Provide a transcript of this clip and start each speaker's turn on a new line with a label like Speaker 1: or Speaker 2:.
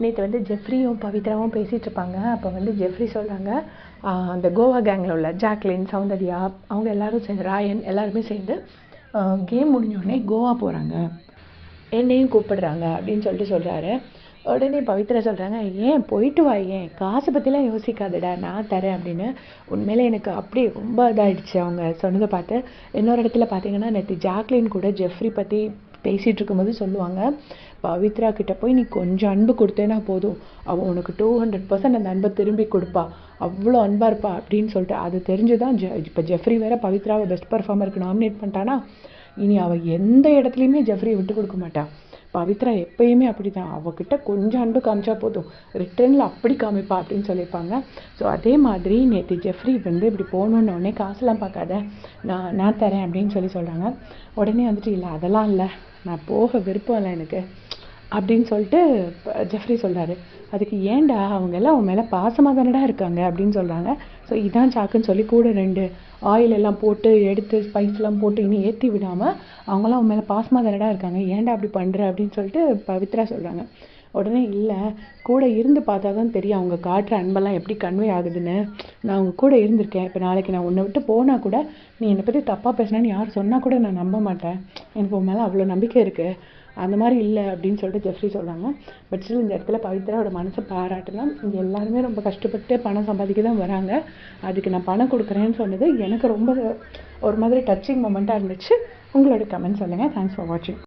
Speaker 1: நேற்று வந்து ஜெஃப்ரியும் பவித்ராவும் பேசிகிட்டு இருப்பாங்க அப்போ வந்து ஜெஃப்ரி சொல்கிறாங்க அந்த கோவா கேங்கில் உள்ள ஜாக்லின் சௌந்தர்யா அவங்க எல்லாரும் சேர்ந்து ராயன் எல்லாருமே சேர்ந்து கேம் முடிஞ்சோடனே கோவா போகிறாங்க என்னையும் கூப்பிடுறாங்க அப்படின்னு சொல்லிட்டு சொல்கிறாரு உடனே பவித்ரா சொல்கிறாங்க ஏன் போயிட்டு வா ஏன்? காசை பற்றிலாம் யோசிக்காதடா நான் தரேன் அப்படின்னு. உண்மையிலே எனக்கு அப்படியே ரொம்ப இதாகிடுச்சு அவங்க சொன்னதை பார்த்து. இன்னொரு இடத்துல பார்த்தீங்கன்னா நேற்று ஜாக்லின் கூட ஜெஃப்ரி பற்றி பேசிகிட்டு இருக்கும்போது சொல்லுவாங்க பவித்ரா கிட்ட போய் நீ கொஞ்சம் அன்பு கொடுத்தேன்னா போதும். அவள் உனக்கு டூ ஹண்ட்ரட் பர்சன்ட் அந்த அன்பை திரும்பி கொடுப்பா. அவ்வளோ அன்பாக இருப்பா. அப்படின்னு சொல்லிட்டு அது தெரிஞ்சு தான் ஜெ இப்போ ஜெஃப்ரி வேற பவித்ராவை பெஸ்ட் பர்ஃபார்மருக்கு நாமினேட் பண்ணிட்டானா. இனி அவள் எந்த இடத்துலையுமே ஜெஃப்ரியை விட்டு கொடுக்க மாட்டாள் பவித்ரா எப்பயுமே அப்படி தான் அவகிட்ட கொஞ்சம் அன்பு காமிச்சா போதும். ரிட்டர்னில் அப்படி காமிப்பா அப்படின்னு சொல்லியிருப்பாங்க. ஸோ அதே மாதிரி நேற்று ஜெஃப்ரி வந்து இப்படி போகணுன்னொடனே காசுலாம் பார்க்காத. நான் நான் தரேன் அப்படின்னு சொல்லி சொல்கிறாங்க உடனே வந்துட்டு இல்லை அதெல்லாம் இல்லை. நான் போக விருப்பம் இல்லை எனக்கு. அப்படின்னு சொல்லிட்டு ஜெஃப்ரி சொல்கிறாரு அதுக்கு ஏன்டா அவங்க எல்லாம் அவன் மேலே பாசமாக தானடா இருக்காங்க அப்படின்னு சொல்கிறாங்க ஸோ இதான் சாக்குன்னு சொல்லி கூட ரெண்டு ஆயில் எல்லாம் போட்டு எடுத்து ஸ்பைஸ்லாம் போட்டு இனி ஏற்றி விடாமல் அவங்களாம் அவன் மேலே பாசமாக தானடா இருக்காங்க. ஏன்டா அப்படி பண்ணுற அப்படின்னு சொல்லிட்டு பவித்ரா சொல்கிறாங்க உடனே இல்லை கூட இருந்து பார்த்தா தான் தெரியும் அவங்க காட்டுற அன்பெல்லாம் எப்படி கன்வே ஆகுதுன்னு. நான் அவங்க கூட இருந்திருக்கேன். இப்போ நாளைக்கு நான் உன்னை விட்டு போனால் கூட நீ என்னை பற்றி தப்பாக பேசினான்னு யார் சொன்னால் கூட நான் நம்ப மாட்டேன். எனக்கு உன் மேலே அவ்வளோ நம்பிக்கை இருக்குது அந்த மாதிரி இல்லை அப்படின்னு சொல்லிட்டு ஜெஃப்ரி சொல்கிறாங்க பட் ஸ்டில் இந்த இடத்துல பவித்ராவோட மனசை பாராட்டலாம் இங்கே எல்லாருமே ரொம்ப கஷ்டப்பட்டு பணம் சம்பாதிக்க தான் வராங்க. அதுக்கு நான் பணம் கொடுக்குறேன்னு சொன்னது எனக்கு ரொம்ப ஒரு மாதிரி டச்சிங் மூமெண்ட்டாக இருந்துச்சு. உங்களோட கமெண்ட் சொல்லுங்கள் தேங்க்ஸ் ஃபார் வாட்சிங்